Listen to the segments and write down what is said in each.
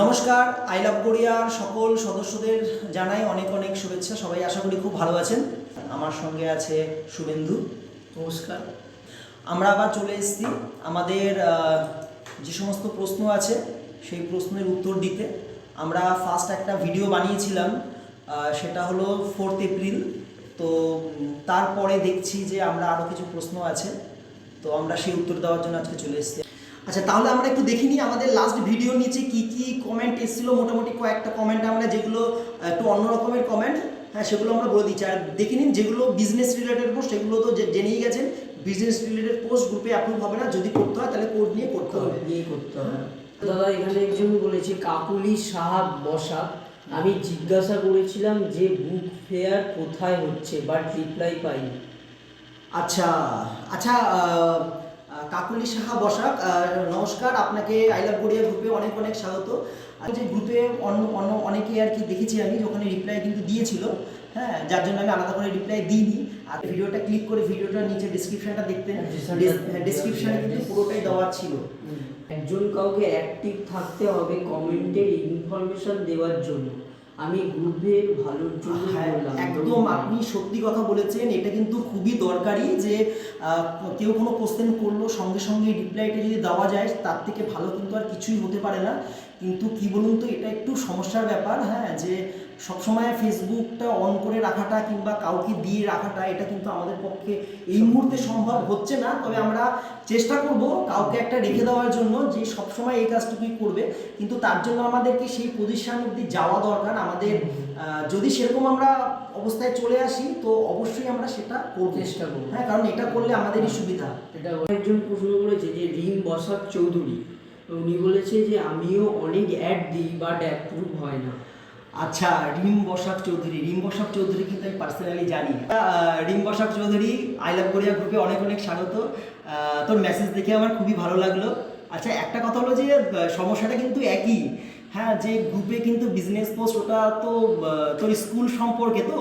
নমস্কার I love কোরিয়ার সকল সদস্যদের জানাই অনেক অনেক শুভেচ্ছা। সবাই আশা করি খুব ভালো আছেন। আমার সঙ্গে আছে শুভেন্দু। নমস্কার। আমরা আবার চলে এসেছি আমাদের যে সমস্ত প্রশ্ন আছে সেই প্রশ্নের উত্তর দিতে। আমরা ফার্স্ট একটা ভিডিও বানিয়েছিলাম সেটা হলো ফোর্থ এপ্রিল তো তারপরে দেখছি যে আমরা আরও কিছু প্রশ্ন আছে। তো আমরা সেই উত্তর দেওয়ার জন্য আজকে চলে এসেছি। আচ্ছা তাহলে আমরা একটু দেখে নিই আমাদের লাস্ট ভিডিও নিচে কি কি কমেন্ট এসেছিল? মোটামুটি কয়েকটা কমেন্ট আমরা যেগুলো একটু অন্য রকমের কমেন্ট হ্যাঁ সেগুলো আমরা বলে দিচ্ছি। আর দেখে নিন যেগুলো বিজনেস রিলেটেড পোস্ট সেগুলো তো জেনেই গেছেন বিজনেস রিলেটেড পোস্ট গ্রুপে অ্যাপ্রুভ হবে না। যদি করতে হয় তাহলে কোড নিয়ে করতে হবে। নিয়ে করতে হবে। দাদা এখানে একজন বলেছে কাকুলি সাহাব বসা আমি জিজ্ঞাসা করেছিলাম যে বুক ফেয়ার কোথায় হচ্ছে? বাট রিপ্লাই পাইনি। আচ্ছা আচ্ছা কাকুলি সাহা বসাক নমস্কার আপনাকে আই লাভ কোরিয়া গ্রুপে অনেক অনেক স্বাগত। যে গ্রুপে অন্য অন্য অনেকে আর কি দেখেছি আমি ওখানে রিপ্লাই কিন্তু দিয়েছিল হ্যাঁ যার জন্য আমি আলাদা করে রিপ্লাই দিইনি। আর ভিডিওটা ক্লিক করে ভিডিওটা নিচে ডিসক্রিপশনটা দেখতেন ডিসক্রিপশনে কিন্তু পুরোটাই দেওয়া ছিল। একজন কাউকে অ্যাক্টিভ থাকতে হবে কমেন্টের ইনফরমেশন দেওয়ার জন্য। আমি গ্রুপের ভালোর জন্য হ্যাঁ, একদম আপনি সত্যি কথা বলেছেন এটা কিন্তু খুবই দরকারি যে কেউ কোনো কোশ্চেন করল সঙ্গে সঙ্গে রিপ্লাইটা যদি দেওয়া যায় তার থেকে ভালো কিন্তু আর কিছুই হতে পারে না। কিন্তু কি বলুন তো এটা একটু সমস্যার ব্যাপার হ্যাঁ যে সবসময় ফেসবুকটা অন করে রাখাটা কিংবা কাউকে দিয়ে রাখাটা এটা কিন্তু আমাদের পক্ষে এই মুহূর্তে সম্ভব হচ্ছে না। তবে আমরা চেষ্টা করব কাউকে একটা রেখে দেওয়ার জন্য যে সবসময় এই কাজটুকুই করবে। কিন্তু তার জন্য আমাদেরকে সেই পজিশন অব্দি যাওয়া দরকার। আমাদের যদি সেরকম আমরা অবস্থায় চলে আসি তো অবশ্যই আমরা সেটা করব। চেষ্টা করব। হ্যাঁ কারণ এটা করলে আমাদেরই সুবিধা। এটা একজন প্রশ্ন করেছে যে রিম বসাক চৌধুরী। তো উনি বলেছে যে আমিও অনেক অ্যাড দিই বাট অ্যাপ্রুভ হয় না। আচ্ছা রিম বসাক চৌধুরী, রিম বসাক চৌধুরী কিন্তু আমি পার্সোনালি জানি Rim Basak Chowdhury I love Korea গ্রুপে অনেক অনেক স্বাগত। তোর মেসেজ দেখে আমার খুবই ভালো লাগল। আচ্ছা একটা কথা হলো যে সমস্যাটা কিন্তু একই। হ্যাঁ যে গ্রুপে কিন্তু বিজনেস পোস্ট ওটা তো তোর স্কুল সম্পর্কে তো।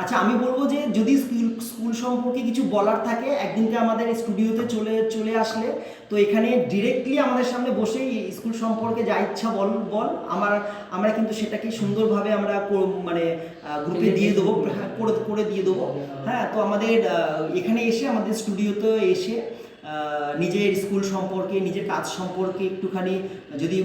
আচ্ছা আমি বলব যে যদি স্কুল স্কুল সম্পর্কে কিছু বলার থাকে একদিনকে আমাদের স্টুডিওতে চলে চলে আসলে তো এখানে ডিরেক্টলি আমাদের সামনে বসেই স্কুল সম্পর্কে যা ইচ্ছা বল বল। আমার আমরা কিন্তু সেটাকে সুন্দরভাবে আমরা মানে গ্রুপে দিয়ে দেবো হ্যাঁ, করে করে দিয়ে দেবো। হ্যাঁ তো আমাদের এখানে এসে আমাদের স্টুডিওতে এসে নিজের স্কুল সম্পর্কে নিজের কাজ সম্পর্কে একটুখানি যদি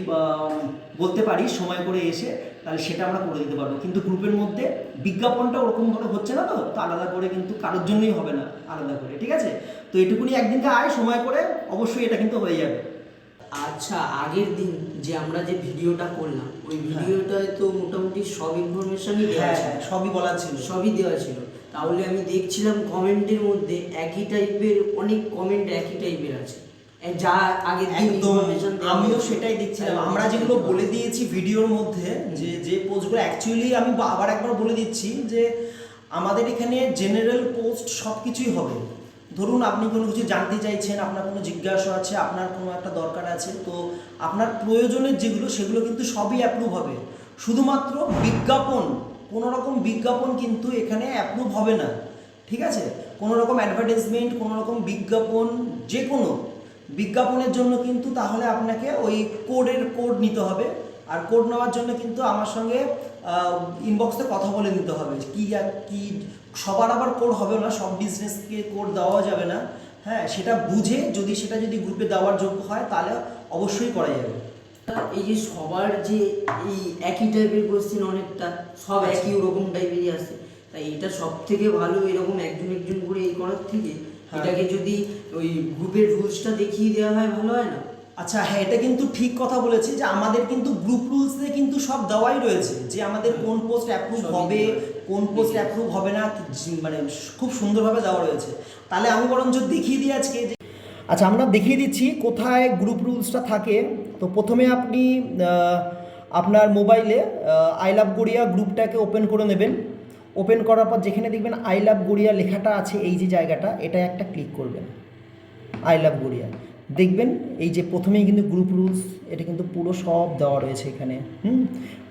বলতে পারি সময় করে এসে তাহলে সেটা আমরা করে দিতে পারব। কিন্তু গ্রুপের মধ্যে বিজ্ঞাপনটা ওরকমভাবে হচ্ছে না তো? তো আলাদা করে কিন্তু কারোর জন্যই হবে না আলাদা করে ঠিক আছে? তো এটুকুনি একদিনকে আয় সময় করে অবশ্যই এটা কিন্তু হয়ে যাবে। আচ্ছা আগের দিন যে আমরা যে ভিডিওটা করলাম ওই ভিডিওটায় তো মোটামুটি সব ইনফরমেশনই দেওয়া হ্যাঁ ছিল। সবই বলার ছিল। সবই দেওয়া ছিল। তাহলে আমি দেখছিলাম কমেন্টের মধ্যে একই টাইপের অনেক কমেন্ট একই টাইপের আছে। যা একদম। আমিও সেটাই দেখছিলাম। আমরা যেগুলো বলে দিয়েছি ভিডিওর মধ্যে যে যে পোস্টগুলো অ্যাকচুয়ালি আমি আবার একবার বলে দিচ্ছি যে আমাদের এখানে জেনারেল পোস্ট সব কিছুই হবে। ধরুন আপনি কোনো কিছু জানতে চাইছেন আপনার কোনো জিজ্ঞাসা আছে আপনার কোনো একটা দরকার আছে তো আপনার প্রয়োজনের যেগুলো সেগুলো কিন্তু সবই অ্যাপ্রুভ হবে। শুধুমাত্র বিজ্ঞাপন কোনো রকম বিজ্ঞাপন কিন্তু এখানে অ্যাপ্রুভ হবে না। ঠিক আছে? কোনো রকম অ্যাডভার্টাইজমেন্ট কোনো রকম বিজ্ঞাপন যে কোনো বিজ্ঞাপনের জন্য কিন্তু তাহলে আপনাকে ওই কোডের কোড নিতে হবে। আর কোড নেওয়ার জন্য কিন্তু আমার সঙ্গে ইনবক্সে কথা বলে নিতে হবে কি কি, সবার আবার কোড হবে না, সব বিজনেসকে কোড দেওয়া যাবে না। হ্যাঁ সেটা বুঝে যদি সেটা যদি গ্রুপে দেওয়ার যোগ্য হয় তাহলে অবশ্যই করা যাবে। এই যে সবার যে এই একই টাইপের কোশ্চেন অনেকটা সব আচ্ছা। একই ওরকম টাইপেরই আসে। তাই এটা সব থেকে ভালো এরকম একজন একজন করে এই করার থেকে হ্যাঁ। এটাকে যদি ওই গ্রুপের রুলসটা দেখিয়ে দেওয়া হয় ভালো হয় না? আচ্ছা হ্যাঁ এটা কিন্তু ঠিক কথা বলেছি যে আমাদের কিন্তু গ্রুপ রুলসে কিন্তু সব দেওয়াই রয়েছে। যে আমাদের কোন পোস্ট অ্যাপ্রুভ হবে কোন পোস্ট অ্যাপ্রুভ হবে না মানে খুব সুন্দরভাবে দেওয়া রয়েছে। তাহলে আমি বরঞ্চ দেখিয়ে দিই আজকে যে আচ্ছা আমরা দেখিয়ে দিচ্ছি কোথায় গ্রুপ রুলসটা থাকে। তো প্রথমে আপনি আপনার মোবাইলে আই লাভ গড়িয়া গ্রুপটাকে ওপেন করে নেবেন। ওপেন করার পর যেখানে দেখবেন আই লাভ গড়িয়া লেখাটা আছে এই যে জায়গাটা এটা একটা ক্লিক করবেন। আই লাভ গড়িয়া দেখবেন এই যে প্রথমেই কিন্তু গ্রুপ রুলস এটা কিন্তু পুরো সব দেওয়া রয়েছে এখানে হুম?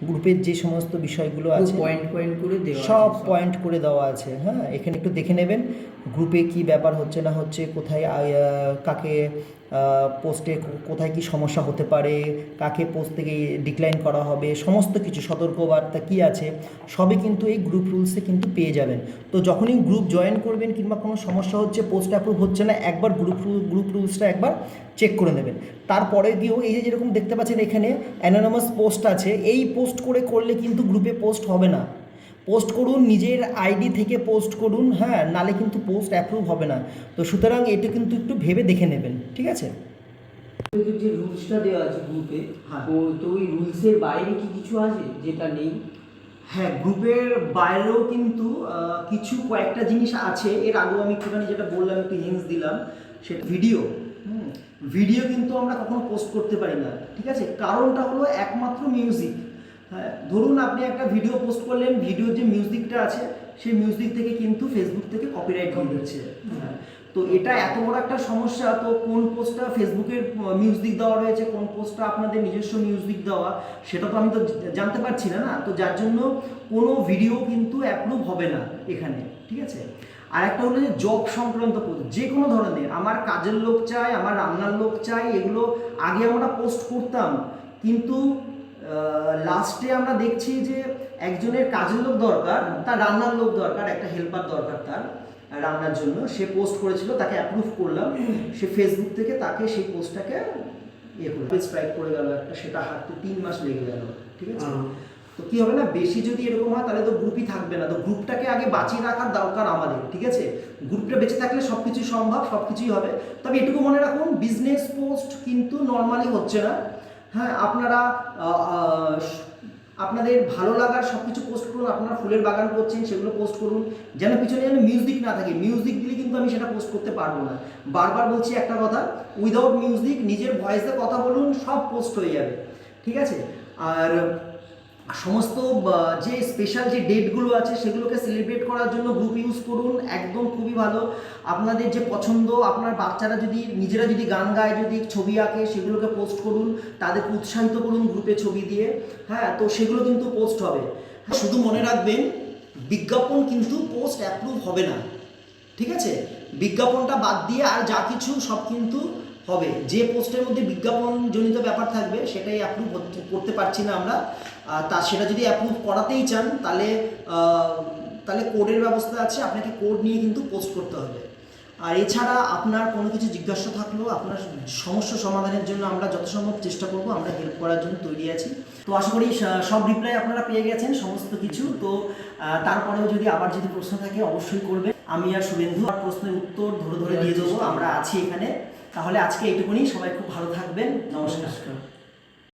গ্রুপের যে সমস্ত বিষয়গুলো আছে পয়েন্ট পয়েন্ট করে দেওয়া সব পয়েন্ট করে দেওয়া আছে হ্যাঁ? এখানে একটু দেখে নেবেন গ্রুপে কি ব্যাপার হচ্ছে না হচ্ছে কোথায় কাকে পোস্টে কোথায় কি সমস্যা হতে পারে, কাকে পোস্ট থেকে ডিক্লাইন করা হবে, সমস্ত কিছু, সতর্কবার্তা কি আছে, সবই কিন্তু এই গ্রুপ রুলসে কিন্তু পেয়ে যাবেন। তো যখনই গ্রুপ জয়েন করবেন কিংবা কোনো সমস্যা হচ্ছে পোস্ট অ্যাপ্রুভ হচ্ছে না, একবার গ্রুপ গ্রুপ রুলসটা একবার চেক করে নেবেন। তারপরে গিয়েও এই যে যেরকম দেখতে পাচ্ছেন এখানে অ্যানোনামাস পোস্ট আছে, এই পোস্ট করে করলে কিন্তু গ্রুপে পোস্ট হবে না। পোস্ট করুন নিজের আইডি থেকে পোস্ট করুন হ্যাঁ নালে কিন্তু পোস্ট অ্যাপ্রুভ হবে না। তো সুতরাং এটা কিন্তু একটু ভেবে দেখে নেবেন ঠিক আছে? যে রুলসটা দেওয়া আছে গ্রুপে হ্যাঁ। তো ওই রুলসের বাইরে কি কিছু আছে যেটা নেই? হ্যাঁ গ্রুপের বাইরেও কিন্তু কিছু কয়েকটা জিনিস আছে। এর আগেও আমি একটুখানি যেটা বললাম একটু হিন্স দিলাম সেটা ভিডিও হুম। ভিডিও কিন্তু আমরা কখনো পোস্ট করতে পারি না ঠিক আছে? কারণটা হলো একমাত্র মিউজিক ধরুন আপনি একটা ভিডিও পোস্ট করলেন ভিডিওর যে মিউজিকটা আছে সেই মিউজিক থেকে কিন্তু ফেসবুক থেকে কপিরাইট হ্যাঁ তো এটা এত বড় একটা সমস্যা তো কোন পোস্টটা ফেসবুকের মিউজিক দেওয়া রয়েছে কোন পোস্টটা আপনাদের নিজস্ব মিউজিক দেওয়া সেটা তো আমি তো জানতে পারছি না না? তো যার জন্য কোনো ভিডিও কিন্তু অ্যাপ্রুভ হবে না এখানে ঠিক আছে? আর একটা হলো যে জব সংক্রান্ত পোস্ট যে কোনো ধরনের আমার কাজের লোক চাই আমার রান্নার লোক চাই এগুলো আগে আমরা পোস্ট করতাম কিন্তু লাস্টে আমরা দেখছি যে একজনের কাজের লোক দরকার তার রান্নার লোক দরকার একটা হেল্পার দরকার তার রান্নার জন্য। সে পোস্ট করেছিল তাকে অ্যাপ্রুভ করলাম। সে ফেসবুক থেকে তাকে সেই পোস্টটাকে ইয়ে করল স্ট্রাইক করে গেল একটা সেটা হাঁটতে তিন মাস লেগে গেল ঠিক আছে? তো কি হবে না বেশি যদি এরকম হয় তাহলে তো গ্রুপই থাকবে না। তো গ্রুপটাকে আগে বাঁচিয়ে রাখার দরকার আমাদের ঠিক আছে? গ্রুপটা বেঁচে থাকলে সব কিছুই সম্ভব সব কিছুই হবে। তবে এটুকু মনে রাখুন বিজনেস পোস্ট কিন্তু নর্মালি হচ্ছে না। হ্যাঁ আপনারা আপনাদের ভালো লাগার সব কিছু পোস্ট করুন, আপনারা ফুলের বাগান করছেন, সেগুলো পোস্ট করুন, যেন পিছনে যেন মিউজিক না থাকে। মিউজিক দিলে কিন্তু আমি সেটা পোস্ট করতে পারব না। বারবার বলছি একটা কথা উইদাউট মিউজিক নিজের ভয়েসে কথা বলুন, সব পোস্ট হয়ে যাবে। ঠিক আছে? আর সমস্ত যে স্পেশাল যে ডেটগুলো আছে সেগুলোকে সেলিব্রেট করার জন্য গ্রুপ ইউজ করুন, একদম খুবই ভালো। আপনাদের যে পছন্দ, আপনার বাচ্চারা যদি, নিজেরা যদি গান গায়, যদি ছবি আঁকে, সেগুলোকে পোস্ট করুন, তাদেরকে উৎসাহিত করুন গ্রুপে ছবি দিয়ে। হ্যাঁ তো সেগুলো কিন্তু পোস্ট হবে। শুধু মনে রাখবেন, বিজ্ঞাপন কিন্তু পোস্ট অ্যাপ্রুভ হবে না। ঠিক আছে? বিজ্ঞাপনটা বাদ দিয়ে আর যা কিছু সব কিন্তু হবে। যে পোস্টের মধ্যে বিজ্ঞাপন জনিত ব্যাপার থাকবে, সেটাই অ্যাপ্রুভ করতে পারছি না আমরা। তা সেটা যদি অ্যাপ্রুভ করাতেই চান, তাহলে তাহলে কোডের ব্যবস্থা আছে, আপনাকে কোড নিয়ে কিন্তু পোস্ট করতে হবে। আর এছাড়া আপনার কোনো কিছু জিজ্ঞাসা থাকলেও আপনার সমস্যা সমাধানের জন্য আমরা যথাসম্ভব চেষ্টা করব, আমরা হেল্প করার জন্য তৈরি আছি। তো আশা করি সব রিপ্লাই আপনারা পেয়ে গেছেন, সমস্ত কিছু। তো তারপরেও যদি আবার যদি প্রশ্ন থাকে, অবশ্যই করবেন। আমি আর শুভেন্দু, আর প্রশ্নের উত্তর ধরে ধরে দিয়ে দেবো। আমরা আছি এখানে। তাহলে আজকে এইটুকুনি সবাই খুব ভালো থাকবেন নমস্কার।